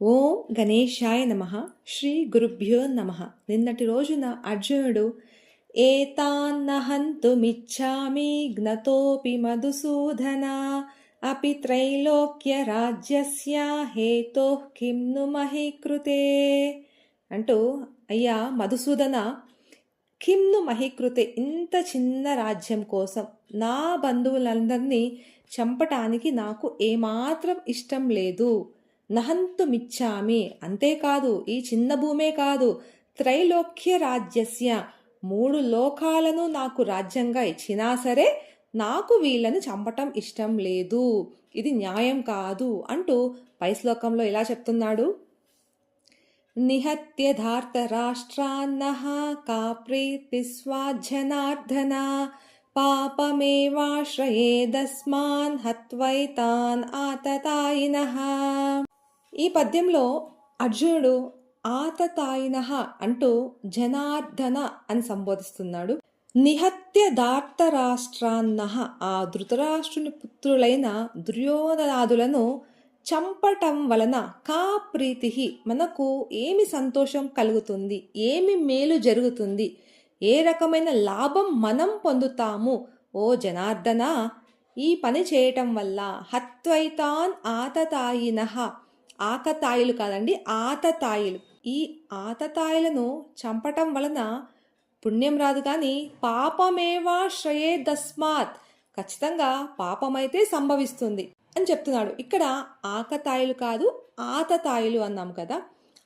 ఓం గణేశాయ నమ. శ్రీ గురుభ్యో నమ. నిన్నటి రోజున అర్జునుడు ఏతాన్నహంతుమిచ్చామి జ్ఞతోపి మధుసూదన అపి త్రైలోక్య రాజ్యస్య హేతో కిమ్ను మహీకృతే అంటూ అయ్యా మధుసూదన కిమ్ను మహీకృతే? ఇంత చిన్న రాజ్యం కోసం నా బంధువులందరినీ చంపటానికి నాకు ఏమాత్రం ఇష్టం లేదు. నహంతుమిచ్చామి అంతేకాదు ఈ చిన్న భూమే కాదు త్రైలోక్య రాజ్యస్య. మూడు లోకాలను నాకు రాజ్యంగా ఇచ్చినా సరే నాకు వీళ్ళని చంపటం ఇష్టం లేదు. ఇది న్యాయం కాదు అంటూ పై శ్లోకంలో ఇలా చెప్తున్నాడు? నిహత్య ధార్తరాష్ట్రాన్నః కా ప్రీతి స్వాజనార్దన పాపమేవాశ్రయేదస్మాన్ హత్వైతాన్ ఆతతాయినః. ఈ పద్యంలో అర్జునుడు ఆతతాయిన అంటూ జనార్దన అని సంబోధిస్తున్నాడు. నిహత్య దార్తరాష్ట్రాన్న ఆ ధృతరాష్ట్రుని పుత్రులైన దుర్యోధనాదులను చంపటం వలన కా ప్రీతి మనకు ఏమి సంతోషం కలుగుతుంది? ఏమి మేలు జరుగుతుంది? ఏ రకమైన లాభం మనం పొందుతాము? ఓ జనార్దన ఈ పని చేయటం వల్ల హత్వైతాన్ ఆతతాయిన ఆకతాయిలు కాదండి ఆతతాయిలు. ఈ ఆతతాయిలను చంపటం వలన పుణ్యం రాదు కానీ పాపమేవా శ్రయే దస్మాత్ ఖచ్చితంగా పాపమైతే సంభవిస్తుంది అని చెప్తున్నాడు. ఇక్కడ ఆకతాయిలు కాదు ఆతతాయిలు అన్నాం కదా.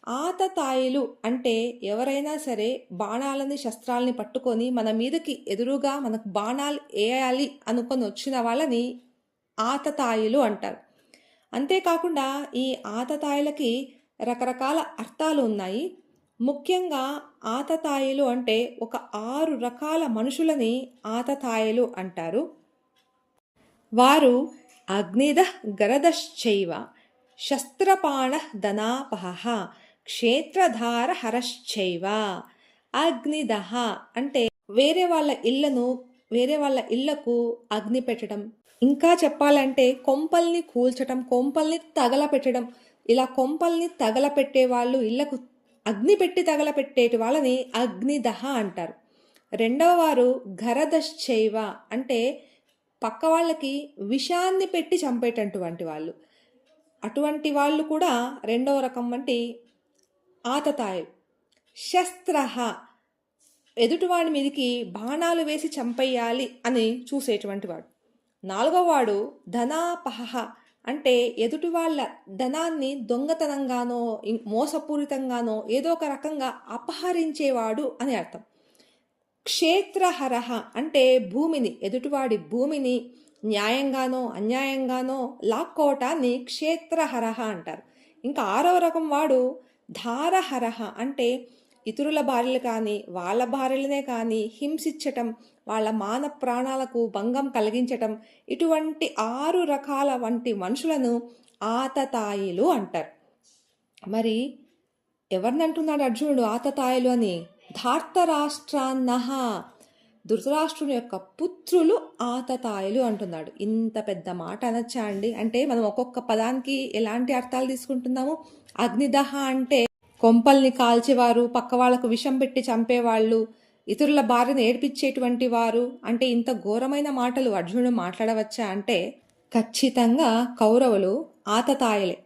ఆతతాయిలు అంటే ఎవరైనా సరే బాణాలని శస్త్రాలని పట్టుకొని మన మీదకి ఎదురుగా మనకు బాణాలు వేయాలి అనుకొని వచ్చిన వాళ్ళని ఆతతాయిలు అంటారు. అంతేకాకుండా ఈ ఆతతాయిలకి రకరకాల అర్థాలు ఉన్నాయి. ముఖ్యంగా ఆతతాయిలు అంటే ఒక ఆరు రకాల మనుషులని ఆతతాయిలు అంటారు. వారు అగ్నిద గరదశ్చైవ శస్త్రపాణ ధనాపహ క్షేత్రధార హరశ్చైవ. అగ్నిదహ అంటే వేరే వాళ్ళ ఇళ్ళను వేరే వాళ్ళ ఇళ్ళకు అగ్ని పెట్టడం ఇంకా చెప్పాలంటే కొంపల్ని కూల్చటం కొంపల్ని తగలపెట్టడం ఇలా కొంపల్ని తగలపెట్టే వాళ్ళు ఇళ్ళకు అగ్ని పెట్టి తగలపెట్టేటి వాళ్ళని అగ్నిదహ అంటారు. రెండవ వారు ఘరదశ్చైవ అంటే పక్క వాళ్ళకి విషాన్ని పెట్టి చంపేటటువంటి వాళ్ళు. అటువంటి వాళ్ళు కూడా రెండవ రకం వంటి ఆతతాయు. శస్త్రహ ఎదుటివాడి మీదికి బాణాలు వేసి చంపేయాలి అని చూసేటువంటి వాడు. నాలుగోవాడు ధనాపహ అంటే ఎదుటి వాళ్ళ ధనాన్ని దొంగతనంగానో మోసపూరితంగానో ఏదో ఒక రకంగా అపహరించేవాడు అని అర్థం. క్షేత్రహరహ అంటే భూమిని ఎదుటివాడి భూమిని న్యాయంగానో అన్యాయంగానో లాక్కోవటాన్ని క్షేత్రహరహ అంటారు. ఇంకా ఆరవ రకం వాడు ధారహరహ అంటే ఇతరుల భార్యలు కానీ వాళ్ళ భార్యలనే కానీ హింసించటం వాళ్ళ మాన ప్రాణాలకు భంగం కలిగించటం ఇటువంటి ఆరు రకాల వంటి మనుషులను ఆతతాయిలు అంటారు. మరి ఎవరిని అంటున్నాడు అర్జునుడు ఆతతాయిలు అని? ధార్తరాష్ట్రాన్నహ ధృతరాష్ట్రుని యొక్క పుత్రులు ఆతతాయిలు అంటున్నాడు. ఇంత పెద్ద మాట అనొచ్చా అండి? అంటే మనం ఒక్కొక్క పదానికి ఎలాంటి అర్థాలు తీసుకుంటున్నాము? అగ్నిదహ అంటే కొంపల్ని కాల్చేవారు పక్క వాళ్ళకు విషం పెట్టి చంపేవాళ్ళు ఇతరుల భార్యను ఏడ్పించేటువంటి వారు. అంటే ఇంత ఘోరమైన మాటలు అర్జునుడు మాట్లాడవచ్చా అంటే ఖచ్చితంగా కౌరవులు ఆతతాయలే.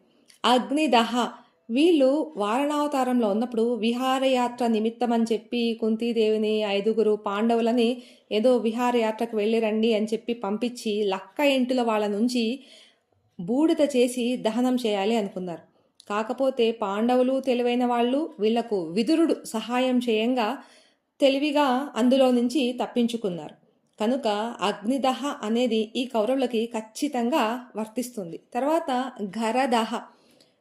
అగ్నిదహ. వీళ్ళు వారణావతారంలో ఉన్నప్పుడు విహారయాత్ర నిమిత్తం అని చెప్పి కుంతీదేవిని ఐదుగురు పాండవులని ఏదో విహారయాత్రకు వెళ్ళిరండి అని చెప్పి పంపించి లక్క ఇంటిలో వాళ్ళ నుంచి బూడిద చేసి దహనం చేయాలి అనుకున్నారు. కాకపోతే పాండవులు తెలివైన వాళ్ళు వీళ్ళకు విదురుడు సహాయం చేయంగా తెలివిగా అందులో నుంచి తప్పించుకున్నారు. కనుక అగ్నిదహ అనేది ఈ కౌరవులకి ఖచ్చితంగా వర్తిస్తుంది. తర్వాత ఘరదహ.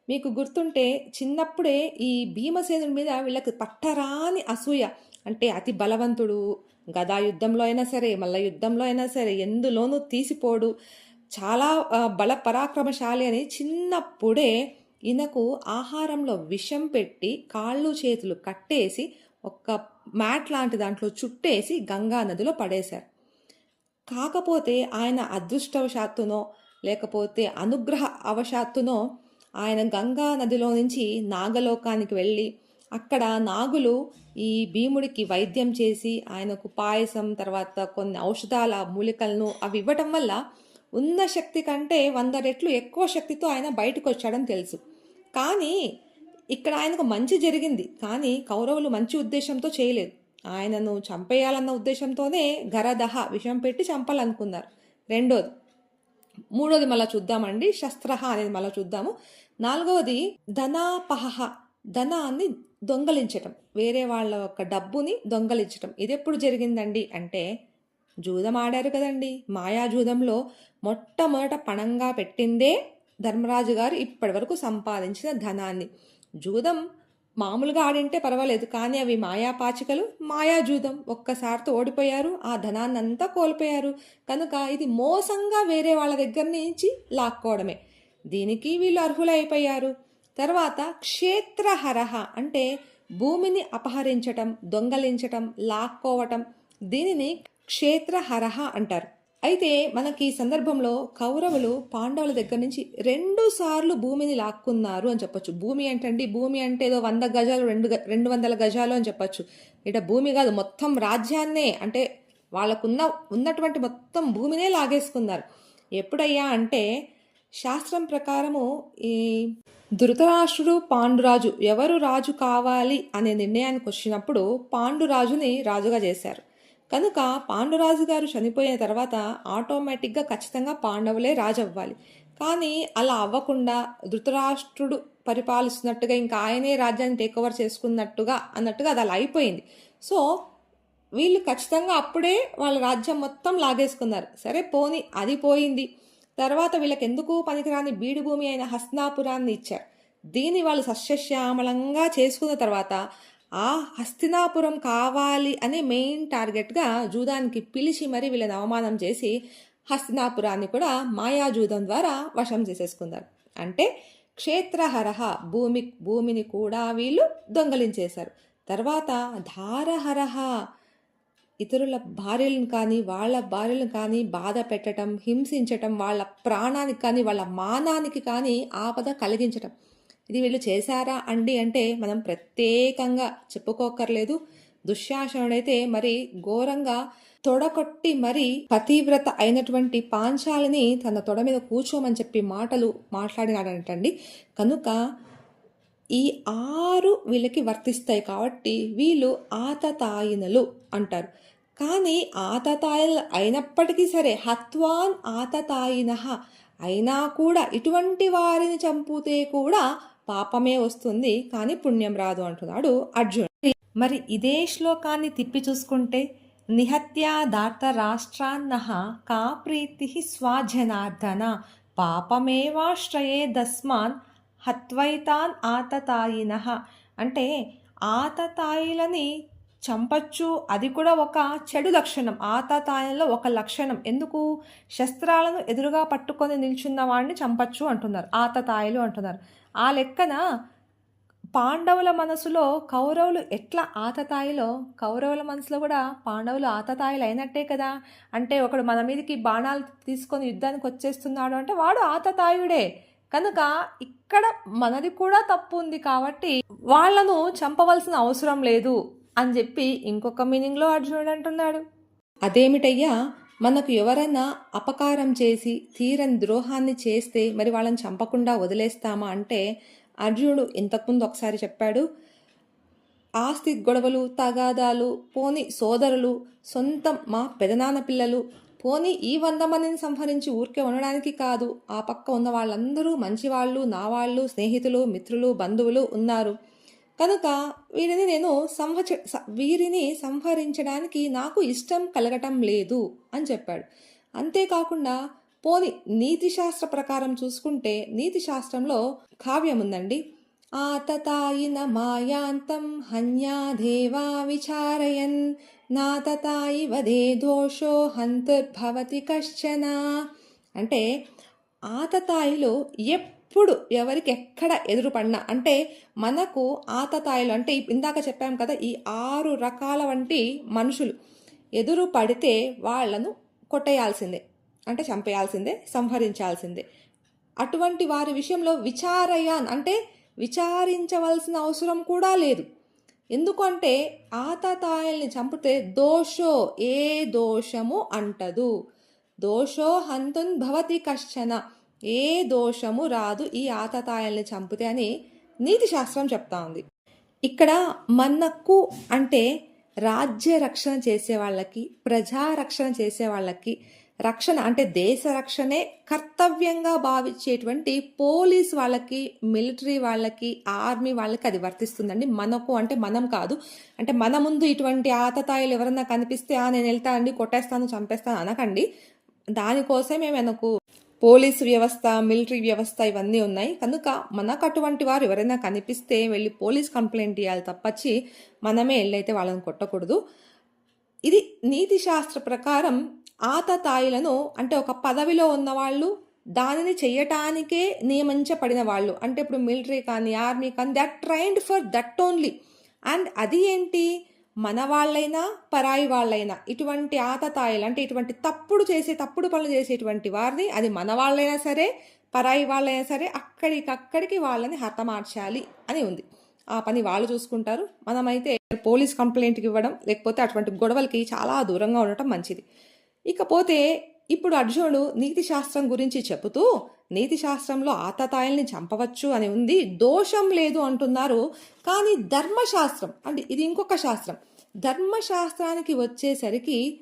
మీకు గుర్తుంటే చిన్నప్పుడే ఈ భీమసేనుడి మీద వీళ్ళకి పట్టరాని అసూయ. అంటే అతి బలవంతుడు గదా యుద్ధంలో అయినా సరే మల్ల యుద్ధంలో అయినా సరే ఎందులోనూ తీసిపోడు చాలా బల పరాక్రమశాలి అని చిన్నప్పుడే ఈయనకు ఆహారంలో విషం పెట్టి కాళ్ళు చేతులు కట్టేసి ఒక మ్యాట్ లాంటి దాంట్లో చుట్టేసి గంగా నదిలో పడేశారు. కాకపోతే ఆయన అదృష్టవశాత్తునో లేకపోతే అనుగ్రహ అవశాత్తునో ఆయన గంగా నదిలో నుంచి నాగలోకానికి వెళ్ళి అక్కడ నాగులు ఈ భీముడికి వైద్యం చేసి ఆయనకు పాయసం తర్వాత కొన్ని ఔషధాల మూలికలను అవి ఇవ్వటం వల్ల ఉన్న శక్తి కంటే వంద రెట్లు ఎక్కువ శక్తితో ఆయన బయటకు వచ్చాడని తెలుసు. కానీ ఇక్కడ ఆయనకు మంచి జరిగింది. కానీ కౌరవులు మంచి ఉద్దేశంతో చేయలేదు. ఆయనను చంపేయాలన్న ఉద్దేశంతోనే గరదహ విషం పెట్టి చంపాలనుకున్నారు. రెండోది మూడోది మళ్ళీ చూద్దామండి. శస్త్రహ అనేది మళ్ళీ చూద్దాము. నాలుగవది ధనాపహ ధనాన్ని దొంగలించటం. వేరే వాళ్ళ యొక్క డబ్బుని దొంగలించటం. ఇది ఎప్పుడు జరిగిందండి? అంటే జూదం ఆడారు కదండి. మాయాజూదంలో మొట్టమొదట పణంగా పెట్టిందే ధర్మరాజు గారు ఇప్పటి వరకు సంపాదించిన ధనాన్ని. జూదం మామూలుగా ఆడింటే పర్వాలేదు కానీ అవి మాయాపాచికలు మాయాజూదం ఒక్కసారితో ఓడిపోయారు ఆ ధనాన్ని అంతా కోల్పోయారు. కనుక ఇది మోసంగా వేరే వాళ్ళ దగ్గర నుంచి లాక్కోవడమే. దీనికి వీళ్ళు అర్హులైపోయారు. తర్వాత క్షేత్రహరహ అంటే భూమిని అపహరించటం దొంగలించటం లాక్కోవటం. దీనిని క్షేత్రహరహ అంటారు. అయితే మనకి ఈ సందర్భంలో కౌరవులు పాండవుల దగ్గర నుంచి రెండు సార్లు భూమిని లాక్కున్నారు అని చెప్పొచ్చు. భూమి ఏంటండి భూమి అంటే ఏదో వంద గజాలు రెండు గ- రెండు వందల గజాలు అని చెప్పొచ్చు. ఇట భూమి కాదు మొత్తం రాజ్యాన్నే అంటే వాళ్ళకున్న ఉన్నటువంటి మొత్తం భూమినే లాగేసుకున్నారు. ఎప్పుడయ్యా అంటే శాస్త్రం ప్రకారము ఈ ధృతరాష్ట్రుడు పాండురాజు ఎవరు రాజు కావాలి అనే నిర్ణయానికి వచ్చినప్పుడు పాండురాజుని రాజుగా చేశారు. కనుక పాండురాజు గారు చనిపోయిన తర్వాత ఆటోమేటిక్గా ఖచ్చితంగా పాండవులే రాజవ్వాలి. కానీ అలా అవ్వకుండా ధృతరాష్ట్రుడు పరిపాలిస్తున్నట్టుగా ఇంకా ఆయనే రాజ్యాన్ని టేక్ ఓవర్ చేసుకున్నట్టుగా అన్నట్టుగా అది అలా అయిపోయింది. సో వీళ్ళు ఖచ్చితంగా అప్పుడే వాళ్ళ రాజ్యం మొత్తం లాగేసుకున్నారు. సరే పోని అది పోయింది. తర్వాత వీళ్ళకి ఎందుకు పనికిరాని బీడు భూమి అయిన హస్నాపురాన్ని ఇచ్చారు. దీన్ని వాళ్ళు సస్యశ్యామలంగా చేసుకున్న తర్వాత ఆ హస్తినాపురం కావాలి అనే మెయిన్ టార్గెట్గా జూదానికి పిలిచి మరి వీళ్ళని అవమానం చేసి హస్తినాపురాన్ని కూడా మాయాజూదం ద్వారా వశం చేసేసుకున్నారు. అంటే క్షేత్రహరహ భూమి భూమిని కూడా వీళ్ళు దొంగలించేశారు. తర్వాత ధారహరహ ఇతరుల భార్యలను కానీ వాళ్ళ భార్యలను కానీ బాధ పెట్టడం హింసించటం వాళ్ళ ప్రాణానికి కానీ వాళ్ళ మానానికి కానీ ఆపద కలిగించటం. ఇది వీళ్ళు చేశారా అండి అంటే మనం ప్రత్యేకంగా చెప్పుకోకర్లేదు. దుశ్శాసనుడైతే మరి ఘోరంగా తొడకొట్టి మరి పతివ్రత అయినటువంటి పాంచాలిని తన తొడ మీద కూర్చోమని చెప్పి మాటలు మాట్లాడినాడంటండి. కనుక ఈ ఆరు వీళ్ళకి వర్తిస్తాయి కాబట్టి వీళ్ళు ఆతతాయినలు అంటారు. కానీ ఆతతాయిలు అయినప్పటికీ సరే హత్వాన్ ఆతతాయిన అయినా కూడా ఇటువంటి వారిని చంపితే కూడా పాపమే వస్తుంది కానీ పుణ్యం రాదు అంటున్నాడు అర్జున్. మరి ఇదే శ్లోకాన్ని తిప్పి చూసుకుంటే నిహత్యా దాత రాష్ట్రాన్న కా ప్రీతి స్వాజనార్దన పాపమేవాశ్రయే దస్మాన్ హత్వైతాన్ ఆతతాయిన. అంటే ఆతతాయిలని చంపచ్చు. అది కూడా ఒక చెడు లక్షణం. ఆతతాయిలో ఒక లక్షణం. ఎందుకు? శస్త్రాలను ఎదురుగా పట్టుకొని నిల్చున్న వాడిని చంపచ్చు అంటున్నారు. ఆతతాయలు అంటున్నారు. ఆ లెక్కన పాండవుల మనసులో కౌరవులు ఎట్లా ఆతతాయిలో? కౌరవుల మనసులో కూడా పాండవులు ఆతతాయిలు అయినట్టే కదా. అంటే ఒకడు మన మీదకి బాణాలు తీసుకొని యుద్ధానికి వచ్చేస్తున్నాడు అంటే వాడు ఆతతాయుడే. కనుక ఇక్కడ మనది కూడా తప్పు ఉంది కాబట్టి వాళ్ళను చంపవలసిన అవసరం లేదు. అని చెప్పి ఇంకొక మీనింగ్లో అర్జునుడు అంటున్నాడు. అదేమిటయ్యా? మనకు ఎవరైనా అపకారం చేసి తీరని ద్రోహాన్ని చేస్తే మరి వాళ్ళని చంపకుండా వదిలేస్తామా అంటే అర్జునుడు ఇంతకుముందు ఒకసారి చెప్పాడు ఆస్తి గొడవలు తగాదాలు పోని సోదరులు సొంతం మా పెదనాన్న పిల్లలు పోని ఈ వంద మందిని సంహరించి ఊరికే ఉండడానికి కాదు ఆ పక్క ఉన్న వాళ్ళందరూ మంచివాళ్ళు నావాళ్ళు స్నేహితులు మిత్రులు బంధువులు ఉన్నారు. కనుక వీరిని నేను సంహచ స- వీరిని సంహరించడానికి నాకు ఇష్టం కలగటం లేదు అని చెప్పాడు. అంతేకాకుండా పోని నీతిశాస్త్ర ప్రకారం చూసుకుంటే నీతిశాస్త్రంలో కావ్యం ఉందండి ఆతతాయిన మాయాంతం హన్యాదేవా విచారయన్ నాతతాయి వదే దోషో హంతుర్భవతి కశ్చన. అంటే ఆతతాయిలో ఎప్పుడు ఎవరికి ఎక్కడ ఎదురుపడినా అంటే మనకు ఆతతాయిలు అంటే ఇందాక చెప్పాం కదా ఈ ఆరు రకాల వంటి మనుషులు ఎదురు పడితే వాళ్ళను కొట్టేయాల్సిందే అంటే చంపేయాల్సిందే సంహరించాల్సిందే. అటువంటి వారి విషయంలో విచారయాన్ అంటే విచారించవలసిన అవసరం కూడా లేదు. ఎందుకంటే ఆతతాయల్ని చంపితే దోషో? ఏ దోషము అంటదు. దోషో హంతున్ భవతి కశ్చన. ఏ దోషము రాదు ఈ ఆతతాయల్ని చంపితే అని నీతి శాస్త్రం చెప్తా ఉంది. ఇక్కడ మనకు అంటే రాజ్య రక్షణ చేసే వాళ్ళకి ప్రజా రక్షణ చేసే వాళ్ళకి రక్షణ అంటే దేశ రక్షణే కర్తవ్యంగా భావించేటువంటి పోలీస్ వాళ్ళకి మిలిటరీ వాళ్ళకి ఆర్మీ వాళ్ళకి అది వర్తిస్తుందండి. మనకు అంటే మనం కాదు. అంటే మన ముందు ఇటువంటి ఆతతాయిలు ఎవరన్నా కనిపిస్తే "ఆ, నేను వెళ్తానండి కొట్టేస్తాను చంపేస్తాను అనకండి. దానికోసమే మనకు పోలీసు వ్యవస్థ మిలిటరీ వ్యవస్థ ఇవన్నీ ఉన్నాయి. కనుక మనకు అటువంటి వారు ఎవరైనా కనిపిస్తే వెళ్ళి పోలీస్ కంప్లైంట్ ఇవ్వాలి తప్పచ్చి మనమే వెళ్ళైతే వాళ్ళని కొట్టకూడదు. ఇది నీతి శాస్త్ర ప్రకారం ఆతతాయిలను అంటే ఒక పదవిలో ఉన్నవాళ్ళు దానిని చేయటానికే నియమించబడిన వాళ్ళు. అంటే ఇప్పుడు మిలిటరీ కానీ ఆర్మీ కానీ that trained for that only and అది ఏంటి? మన వాళ్ళైనా పరాయి వాళ్ళైనా ఇటువంటి ఆతతాయిలు అంటే ఇటువంటి తప్పుడు చేసే తప్పుడు పనులు చేసేటువంటి వారిని అది మన వాళ్ళైనా సరే పరాయి వాళ్ళైనా సరే అక్కడికక్కడికి వాళ్ళని హతమార్చాలి అని ఉంది. ఆ పని వాళ్ళు చూసుకుంటారు. మనమైతే పోలీస్ కంప్లైంట్కి ఇవ్వడం లేకపోతే అటువంటి గొడవలకి చాలా దూరంగా ఉండటం మంచిది. ఇకపోతే ఇప్పుడు అర్జునుడు నీతి శాస్త్రం గురించి చెబుతూ నీతిశాస్త్రంలో ఆతతాయిల్ని చంపవచ్చు అని ఉంది. దోషం లేదు అంటున్నారు. కానీ ధర్మశాస్త్రం అంటే ఇది ఇంకొక శాస్త్రం. ధర్మశాస్త్రానికి వచ్చేసరికి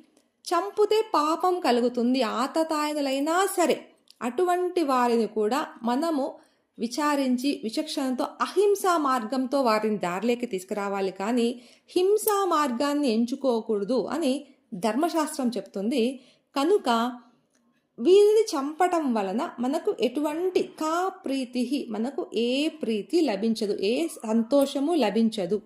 చంపుతే పాపం కలుగుతుంది. ఆతతాయిలైనా సరే అటువంటి వారిని కూడా మనము విచారించి విచక్షణతో అహింసా మార్గంతో వారిని దారిలోకి తీసుకురావాలి. కానీ హింసా మార్గాన్ని ఎంచుకోకూడదు అని ధర్మశాస్త్రం చెప్తుంది. కనుక వీరిని చంపటం వలన మనకు ఎటువంటి కా ప్రీతి మనకు ఏ ప్రీతి లభించదు ఏ సంతోషము లభించదు.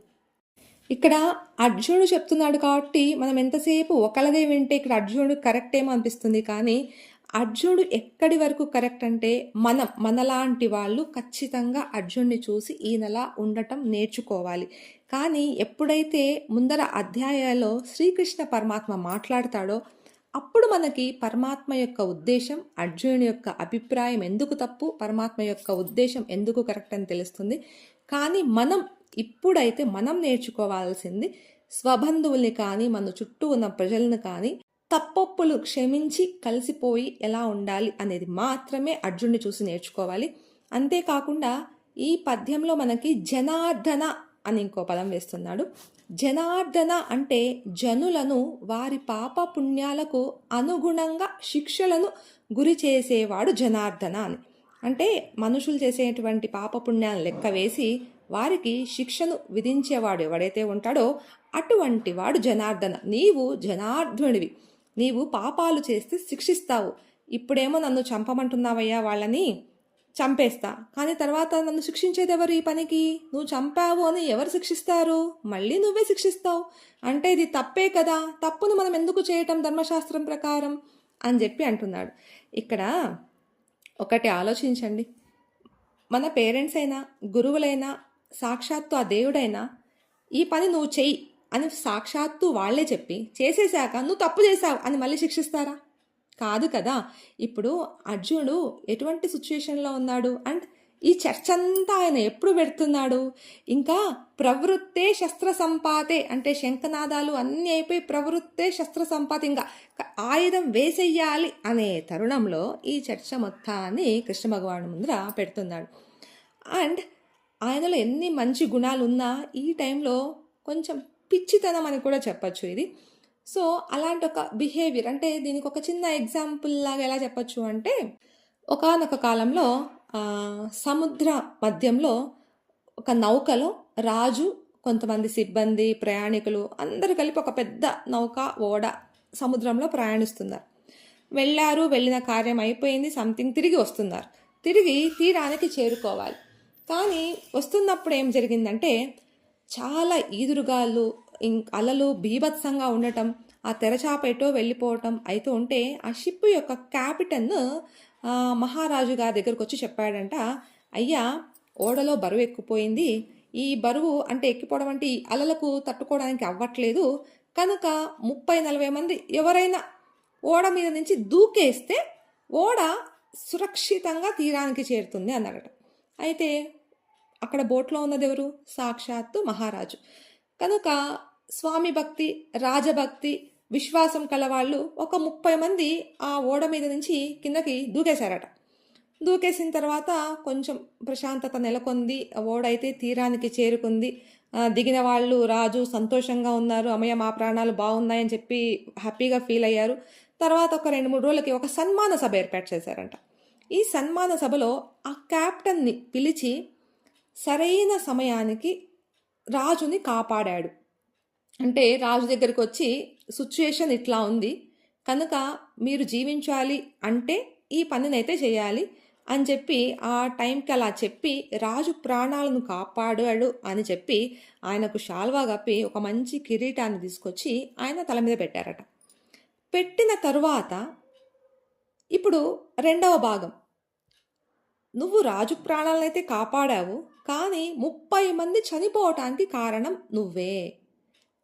ఇక్కడ అర్జునుడు చెప్తున్నాడు కాబట్టి మనం ఎంతసేపు ఒకళ్ళదే వింటే ఇక్కడ అర్జునుడు కరెక్ట్ ఏమో అనిపిస్తుంది కానీ అర్జునుడు ఎక్కడి వరకు కరెక్ట్ అంటే మనం మనలాంటి వాళ్ళు ఖచ్చితంగా అర్జునుడిని చూసి ఈయనలా ఉండటం నేర్చుకోవాలి. కానీ ఎప్పుడైతే ముందర అధ్యాయాల్లో శ్రీకృష్ణ పరమాత్మ మాట్లాడతాడో అప్పుడు మనకి పరమాత్మ యొక్క ఉద్దేశం అర్జునుడి యొక్క అభిప్రాయం ఎందుకు తప్పు పరమాత్మ యొక్క ఉద్దేశం ఎందుకు కరెక్ట్ అని తెలుస్తుంది. కానీ మనం ఇప్పుడైతే మనం నేర్చుకోవాల్సింది స్వబంధువుల్ని కానీ మన చుట్టూ ఉన్న ప్రజలను కానీ తప్పొప్పులు క్షమించి కలిసిపోయి ఎలా ఉండాలి అనేది మాత్రమే అర్జునుడిని చూసి నేర్చుకోవాలి. అంతేకాకుండా ఈ పద్యంలో మనకి జనార్దన అని ఇంకో పదం వేస్తున్నాడు. జనార్దన అంటే జనులను వారి పాప పుణ్యాలకు అనుగుణంగా శిక్షలను గురి చేసేవాడు జనార్దన అని. అంటే మనుషులు చేసేటువంటి పాప పుణ్యాలను లెక్క వేసి వారికి శిక్షను విధించేవాడు ఎవడైతే ఉంటాడో అటువంటి వాడు జనార్దన. నీవు జనార్దనుడివి నీవు పాపాలు చేస్తే శిక్షిస్తావు. ఇప్పుడేమో నన్ను చంపమంటున్నావయ్యా వాళ్ళని. చంపేస్తా. కానీ తర్వాత నన్ను శిక్షించేది ఎవరు ఈ పనికి? నువ్వు చంపావు అని ఎవరు శిక్షిస్తారు? మళ్ళీ నువ్వే శిక్షిస్తావు. అంటే ఇది తప్పే కదా? తప్పును మనం ఎందుకు చేయటం ధర్మశాస్త్రం ప్రకారం? అని చెప్పి అంటున్నాడు. ఇక్కడ ఒకటి ఆలోచించండి. మన పేరెంట్స్ అయినా గురువులైనా సాక్షాత్తు ఆ దేవుడైనా ఈ పని నువ్వు చెయ్యి అని సాక్షాత్తు వాళ్ళే చెప్పి చేసేసాక నువ్వు తప్పు చేశావు అని మళ్ళీ శిక్షిస్తారా? కాదు కదా. ఇప్పుడు అర్జునుడు ఎటువంటి సిచ్యుయేషన్లో ఉన్నాడు? అండ్ ఈ చర్చ అంతా ఆయన ఎప్పుడు పెడుతున్నాడు? ఇంకా ప్రవృత్తే శస్త్ర సంపాతే అంటే శంఖనాదాలు అన్నీ అయిపోయి ప్రవృత్తే శస్త్ర సంపాతి ఇంకా ఆయుధం వేసేయాలి అనే తరుణంలో ఈ చర్చ మొత్తాన్ని కృష్ణ భగవాను ముందర పెడుతున్నాడు. అండ్ ఆయనలో ఎన్ని మంచి గుణాలు ఉన్నా ఈ టైంలో కొంచెం పిచ్చితనం అని కూడా చెప్పచ్చు ఇది. సో అలాంటి ఒక బిహేవియర్ అంటే దీనికి ఒక చిన్న ఎగ్జాంపుల్ లాగా ఎలా చెప్పచ్చు అంటే ఒకానొక కాలంలో సముద్ర మధ్యంలో ఒక నౌకలో రాజు కొంతమంది సిబ్బంది ప్రయాణికులు అందరూ కలిపి ఒక పెద్ద నౌక ఓడ సముద్రంలో ప్రయాణిస్తున్నారు. వెళ్ళారు వెళ్ళిన కార్యం అయిపోయింది సంథింగ్ తిరిగి వస్తున్నారు. తిరిగి తీరానికి చేరుకోవాలి. కానీ వస్తున్నప్పుడు ఏం జరిగిందంటే చాలా ఈదురుగాలు అలలు బీభత్సంగా ఉండటం ఆ తెరచాప ఎటో వెళ్ళిపోవటం అయితే ఉంటే ఆ షిప్ యొక్క క్యాపిటన్ మహారాజు గారి దగ్గరకు వచ్చి చెప్పాడంట అయ్యా ఓడలో బరువు ఎక్కుపోయింది. ఈ బరువు అంటే ఎక్కిపోవడం అంటే ఈ అలలకు తట్టుకోవడానికి అవ్వట్లేదు. కనుక ముప్పై నలభై మంది ఎవరైనా ఓడ మీద నుంచి దూకేస్తే ఓడ సురక్షితంగా తీరానికి చేరుతుంది అన్నాడట అయితే అక్కడ బోట్లో ఉన్నది ఎవరు సాక్షాత్తు మహారాజు. కనుక స్వామి భక్తి రాజభక్తి విశ్వాసం కలవాళ్ళు ఒక ముప్పై మంది ఆ ఓడ మీద నుంచి కిందకి దూకేశారట. దూకేసిన తర్వాత కొంచెం ప్రశాంతత నెలకొంది ఓడైతే ఓడ అయితే తీరానికి చేరుకుంది. దిగిన వాళ్ళు రాజు సంతోషంగా ఉన్నారు అమ్మయ్య మా ప్రాణాలు బాగున్నాయని చెప్పి హ్యాపీగా ఫీల్ అయ్యారు. తర్వాత ఒక రెండు మూడు రోజులకి ఒక సన్మాన సభ ఏర్పాటు చేశారంట. ఈ సన్మాన సభలో ఆ క్యాప్టెన్ని పిలిచి సరైన సమయానికి రాజుని కాపాడాడు. అంటే రాజు దగ్గరికి వచ్చి సిచ్యుయేషన్ ఇట్లా ఉంది. కనుక మీరు జీవించాలి అంటే ఈ పనినైతే చేయాలి అని చెప్పి ఆ టైంకి అలా చెప్పి రాజు ప్రాణాలను కాపాడాడు అని చెప్పి ఆయనకు శాల్వా కప్పి ఒక మంచి కిరీటాన్ని తీసుకొచ్చి ఆయన తల మీద పెట్టారట. పెట్టిన తరువాత ఇప్పుడు రెండవ భాగం. నువ్వు రాజు ప్రాణాలనైతే కాపాడావు కానీ ముప్పై మంది చనిపోవటానికి కారణం నువ్వే.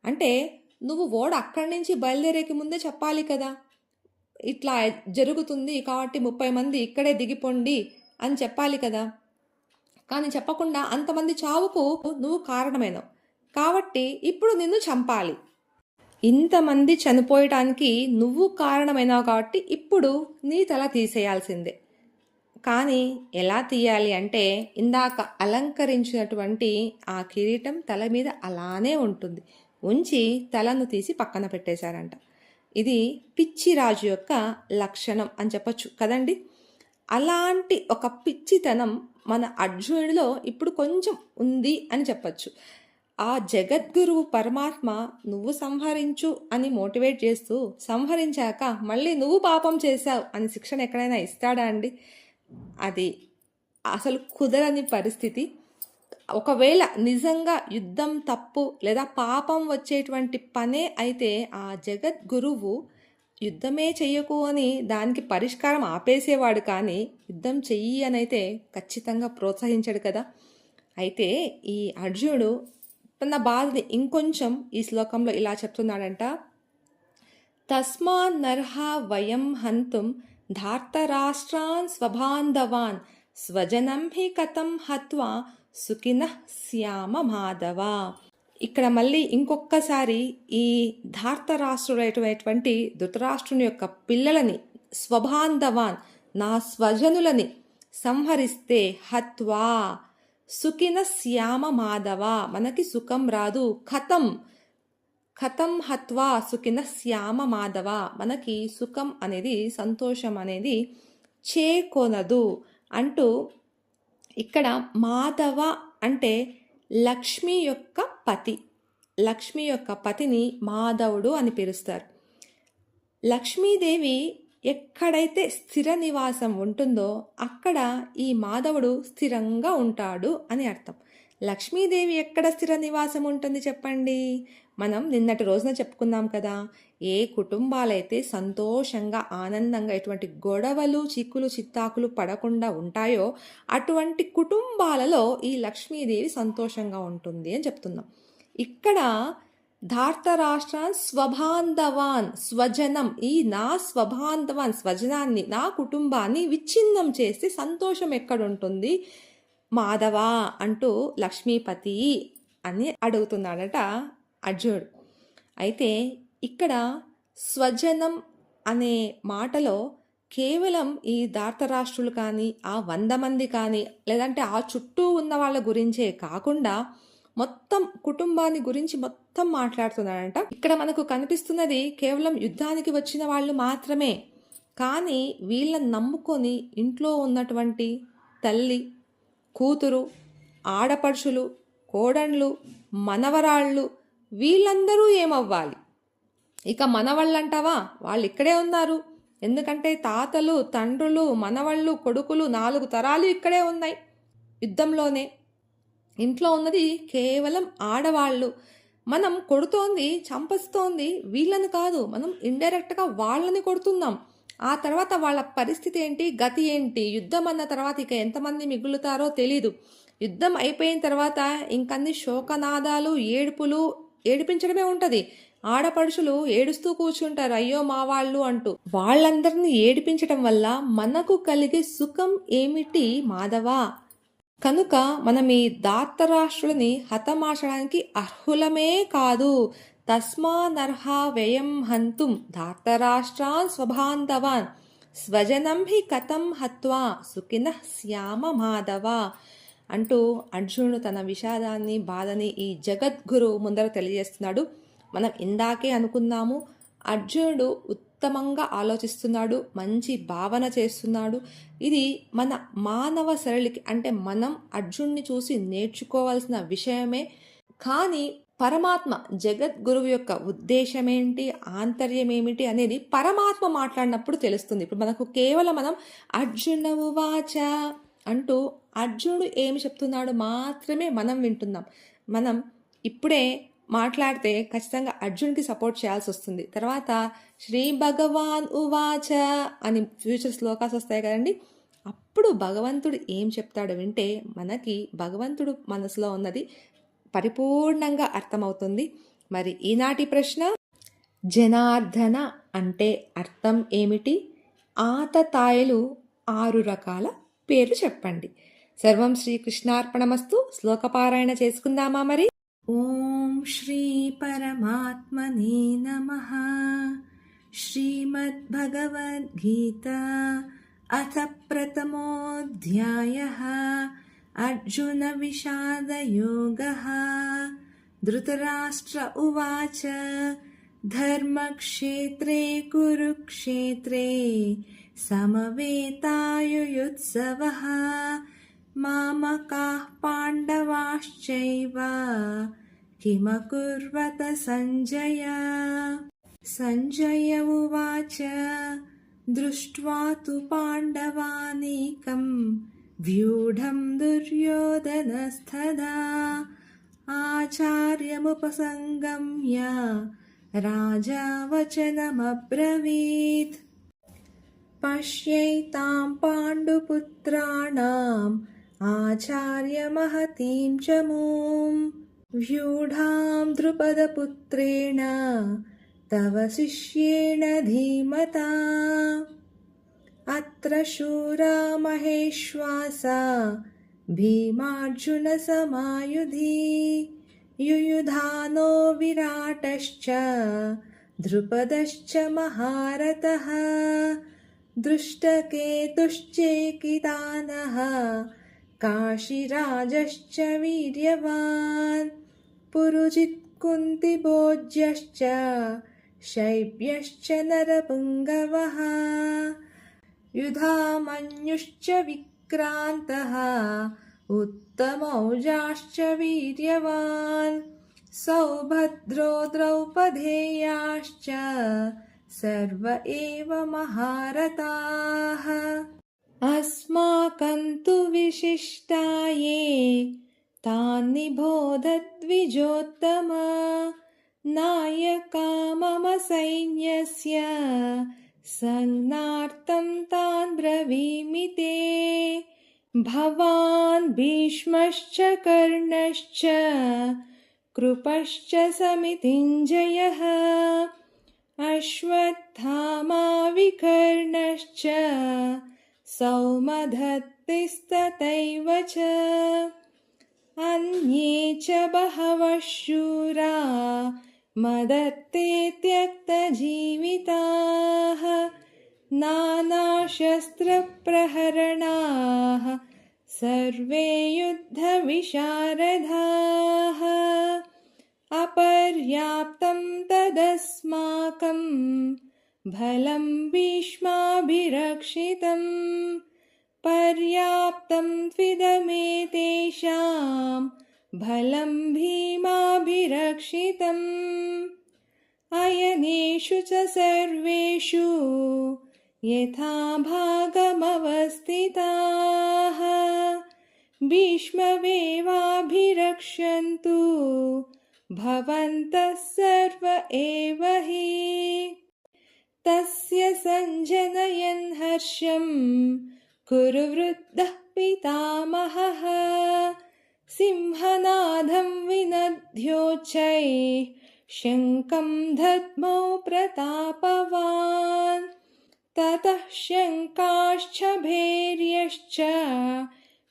అంటే నువ్వు ఓడ అక్కడి నుంచి బయలుదేరేకి ముందే చెప్పాలి కదా. ఇట్లా జరుగుతుంది కాబట్టి ముప్పై మంది ఇక్కడే దిగిపోండి అని చెప్పాలి కదా. కానీ చెప్పకుండా అంతమంది చావుకు నువ్వు కారణమైనవు. కాబట్టి ఇప్పుడు నిన్ను చంపాలి. ఇంతమంది చనిపోయటానికి నువ్వు కారణమైనావు కాబట్టి ఇప్పుడు నీ తల తీసేయాల్సిందే. కానీ ఎలా తీయాలి అంటే ఇందాక అలంకరించినటువంటి ఆ కిరీటం తల మీద అలానే ఉంటుంది. ఉంచి తలను తీసి పక్కన పెట్టేశారంట. ఇది పిచ్చి రాజు యొక్క లక్షణం అని చెప్పచ్చు కదండి. అలాంటి ఒక పిచ్చితనం మన అర్జునుడిలో ఇప్పుడు కొంచెం ఉంది అని చెప్పచ్చు. ఆ జగద్గురువు పరమాత్మ నువ్వు సంహరించు అని మోటివేట్ చేస్తూ సంహరించాక మళ్ళీ నువ్వు పాపం చేశావు అని శిక్షణ ఎక్కడైనా ఇస్తాడా అండి? అది అసలు కుదరని పరిస్థితి. ఒకవేళ నిజంగా యుద్ధం తప్పు లేదా పాపం వచ్చేటువంటి పనే అయితే ఆ జగద్గురువు యుద్ధమే చెయ్యకు అని దానికి పరిష్కారం ఆపేసేవాడు కానీ యుద్ధం చెయ్యి అని అయితే ఖచ్చితంగా ప్రోత్సహించాడు కదా. అయితే ఈ అర్జునుడు తన బాధని ఇంకొంచెం ఈ శ్లోకంలో ఇలా చెప్తున్నాడంట. తస్మాన్నర్హ వయం హంతుం ధార్తరాష్ట్రాన్ స్వబాంధవాన్ స్వజనం హి కథం హత్వా సుఖిన శ్యామ మాధవ. ఇక్కడ మళ్ళీ ఇంకొక్కసారి ఈ ధార్తరాష్ట్రుడైనటువంటి ధృతరాష్ట్రుని యొక్క పిల్లలని స్వభాంధవాన్ నా స్వజనులని సంహరిస్తే హత్వా. సుఖిన శ్యామ మాధవ. మనకి సుఖం రాదు కథం కథం హత్వా సుఖిన శ్యామ మాధవ. మనకి సుఖం అనేది సంతోషం అనేది చేకొనదు అంటూ ఇక్కడ మాధవ అంటే లక్ష్మి యొక్క పతి. లక్ష్మి యొక్క పతిని మాధవుడు అని పిలుస్తారు. లక్ష్మీదేవి ఎక్కడైతే స్థిర నివాసం ఉంటుందో అక్కడ ఈ మాధవుడు స్థిరంగా ఉంటాడు అని అర్థం. లక్ష్మీదేవి ఎక్కడ స్థిర నివాసం ఉంటుంది చెప్పండి? మనం నిన్నటి రోజున చెప్పుకున్నాం కదా ఏ కుటుంబాలైతే సంతోషంగా ఆనందంగా ఎటువంటి గొడవలు చిక్కులు చిత్తాకులు పడకుండా ఉంటాయో అటువంటి కుటుంబాలలో ఈ లక్ష్మీదేవి సంతోషంగా ఉంటుంది అని చెప్తున్నాం. ఇక్కడ ధార్తరాష్ట్రాన్ స్వబాంధవాన్ స్వజనం ఈ నా స్వబాంధవాన్ స్వజనాన్ని నా కుటుంబాన్ని విచ్ఛిన్నం చేస్తే సంతోషం ఎక్కడుంటుంది? మాధవ అంటూ లక్ష్మీపతి అని అడుగుతున్నాడట అర్జునుడు. అయితే ఇక్కడ స్వజనం అనే మాటలో కేవలం ఈ దార్తరాష్ట్రులు కానీ ఆ వంద మంది కానీ లేదంటే ఆ చుట్టూ ఉన్న వాళ్ళ గురించే కాకుండా మొత్తం కుటుంబాన్ని గురించి మొత్తం మాట్లాడుతున్నాడంట. ఇక్కడ మనకు కనిపిస్తున్నది కేవలం యుద్ధానికి వచ్చిన వాళ్ళు మాత్రమే కానీ వీళ్ళని నమ్ముకొని ఇంట్లో ఉన్నటువంటి తల్లి కూతురు ఆడపడుచులు కోడళ్ళు మనవరాళ్ళు వీళ్ళందరూ ఏమవ్వాలి? ఇక మనవాళ్ళంటావా? వాళ్ళు ఇక్కడే ఉన్నారు. ఎందుకంటే తాతలు తండ్రులు మనవళ్ళు కొడుకులు నాలుగు తరాలు ఇక్కడే ఉన్నాయి. యుద్ధంలోనే ఇంట్లో ఉన్నది కేవలం ఆడవాళ్ళు. మనం కొడుతోంది చంపస్తోంది వీళ్ళని కాదు. మనం ఇండైరెక్ట్గా వాళ్ళని కొడుతున్నాం. ఆ తర్వాత వాళ్ళ పరిస్థితి ఏంటి గతి ఏంటి యుద్ధం అన్న తర్వాత ఇక ఎంతమంది మిగులుతారో తెలీదు. యుద్ధం అయిపోయిన తర్వాత ఇంకన్ని శోకనాదాలు ఏడుపులు ఏడిపించడమే ఉంటుంది. ఆడపడుచులు ఏడుస్తూ కూర్చుంటారు అయ్యో మా వాళ్ళు అంటూ. వాళ్ళందరినీ ఏడిపించటం వల్ల మనకు కలిగే సుఖం ఏమిటి మాధవా? కనుక మనం ఈ దాత్తరాష్ట్రులని హతమార్చడానికి అర్హులమే కాదు. తస్మానర్హా వ్యయం హంతుం ధార్తరాష్ట్రాన్ స్వబాంధవాన్ స్వజనం హి కథం హత్వా సుఖిన శ్యామ మాధవ అంటూ అర్జునుడు తన విషాదాన్ని బాధని ఈ జగద్గురు ముందర తెలియజేస్తున్నాడు. మనం ఇందాకే అనుకున్నాము అర్జునుడు ఉత్తమంగా ఆలోచిస్తున్నాడు మంచి భావన చేస్తున్నాడు. ఇది మన మానవ సరళికి అంటే మనం అర్జున్ని చూసి నేర్చుకోవాల్సిన విషయమే. కానీ పరమాత్మ జగద్గురువు యొక్క ఉద్దేశమేంటి ఆంతర్యమేమిటి ఆంతర్యం ఏమిటి అనేది పరమాత్మ మాట్లాడినప్పుడు తెలుస్తుంది. ఇప్పుడు మనకు కేవలం మనం అర్జునవు వాచ అంటూ అర్జునుడు ఏమి చెప్తున్నాడు మాత్రమే మనం వింటున్నాం. మనం ఇప్పుడే మాట్లాడితే ఖచ్చితంగా అర్జున్కి సపోర్ట్ చేయాల్సి వస్తుంది. తర్వాత శ్రీ భగవాన్ ఉవాచ అని ఫ్యూచర్ శ్లోకాస్ వస్తాయి కదండి. అప్పుడు భగవంతుడు ఏం చెప్తాడో వింటే మనకి భగవంతుడు మనసులో ఉన్నది పరిపూర్ణంగా అర్థమవుతుంది. మరి ఈనాటి ప్రశ్న జనార్దన అంటే అర్థం ఏమిటి? ఆతతాయలు ఆరు రకాల పేరు చెప్పండి. సర్వం శ్రీకృష్ణార్పణమస్తు శ్లోకపారాయణ చేసుకుందామా మరి? ఓం శ్రీ పరమాత్మనే నమ. శ్రీమద్భగవద్గీత అథ ప్రథమోధ్యాయ. अर्जुनविषादयोगः। धृतराष्ट्र उवाच धर्मक्षेत्रे कुरुक्षेत्रे समवेतायुयुत्सवः। मामकाः पाण्डवाश्चैव किमकुर्वत सञ्जय? सञ्जय उवाच दृष्ट्वा तु पाण्डवानीकम् व्यूढं दुर्योधनस्तदा आचार्यमुपसङ्गम्य राजा वचनमब्रवीत् पश्यैतां पाण्डुपुत्राणाम् आचार्यमहतीं च मूं व्यूढां द्रुपदपुत्रेण तव शिष्येण धीमता अत्र शूरा महेश्वासा भीमार्जुनसमायुधि युयुधानो विराटश्च द्रुपदश्च महारथः दृष्टकेतुश्चेकितानः काशीराजश्च वीर्यवान् पुरुजित्कुन्तिभोज्यश्च शैब्यश्च नरपुङ्गवः युधामन्युश्च विक्रान्तः उत्तमौजाश्च वीर्यवान्। सौभद्रो द्रौपदेयाश्च सर्व एव महारथाः। अस्माकं तु विशिष्टाये तान् निबोधद्विजोत्तम नायका मम सैन्यस्य संज्ञार्थं तान् ब्रवीमि ते। भवान् भीष्मश्च कर्णश्च कृपश्च समितिञ्जयः। अश्वत्थामा विकर्णश्च सौमधत्तिस्तथैव च। अन्ये च बहवः शूरा मदत्ते त्यक्तजीविताः नानाशस्त्रप्रहरणाः सर्वे युद्धविशारदाः। अपर्याप्तं तदस्माकं बलं भीष्माभिरक्षितं पर्याप्तं त्विदमेतेषां बलं भीमाभिरक्षितम्। अयनेषु च सर्वेषु यथा भागमवस्थिताः। भीष्ममेवाभिरक्षन्तु भवन्तः सर्व एव हि। तस्य सञ्जनयन् हर्षं कुरु वृद्धः पितामहः सिंहनादं विनद्योच्चैः शङ्कं दद्मौ प्रतापवान्। ततः शङ्काश्च भैर्यश्च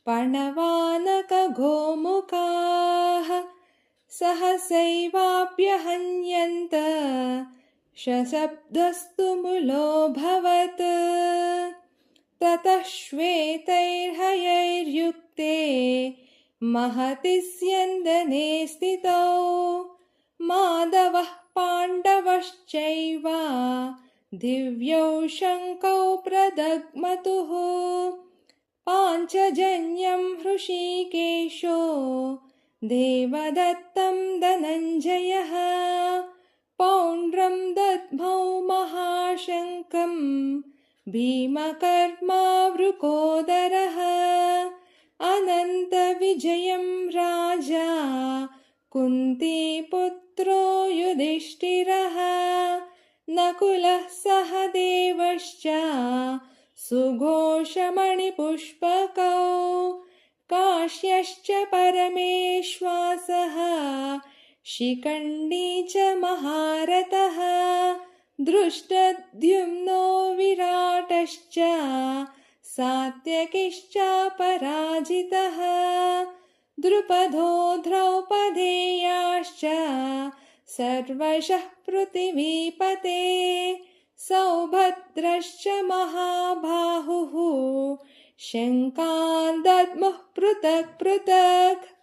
पणवानकगोमुखाः। सहसैवाप्यहन्यन्त शशब्दस्तु मुलोऽभवत् ततः श्वेतैर्हयैर्युक्ते महति स्यन्दने स्थितौ। माधवः पाण्डवश्चैव। दिव्यौ शङ्कौ प्रदग्मतुः। पाञ्चजन्यं हृषीकेशो। देवदत्तं धनञ्जयः। पौण्ड्रं दद्मौ महाशङ्कं भीमकर्मावृकोदरः अनन्तविजयं राजा कुन्तीपुत्रो युधिष्ठिरः नकुलः सह देवश्च सुघोषमणिपुष्पकौ काश्यश्च परमेश्वासः शिखण्डी च महारथः दृष्टद्युम्नो विराटश्च सात्यकिश्च पराजितः। द्रुपदो द्रौपदेयाश्च सर्वशः पृथिवीपते। सौभद्रश्च महाबाहुः। शङ्कान् दद्मुः पृथक् पृथक्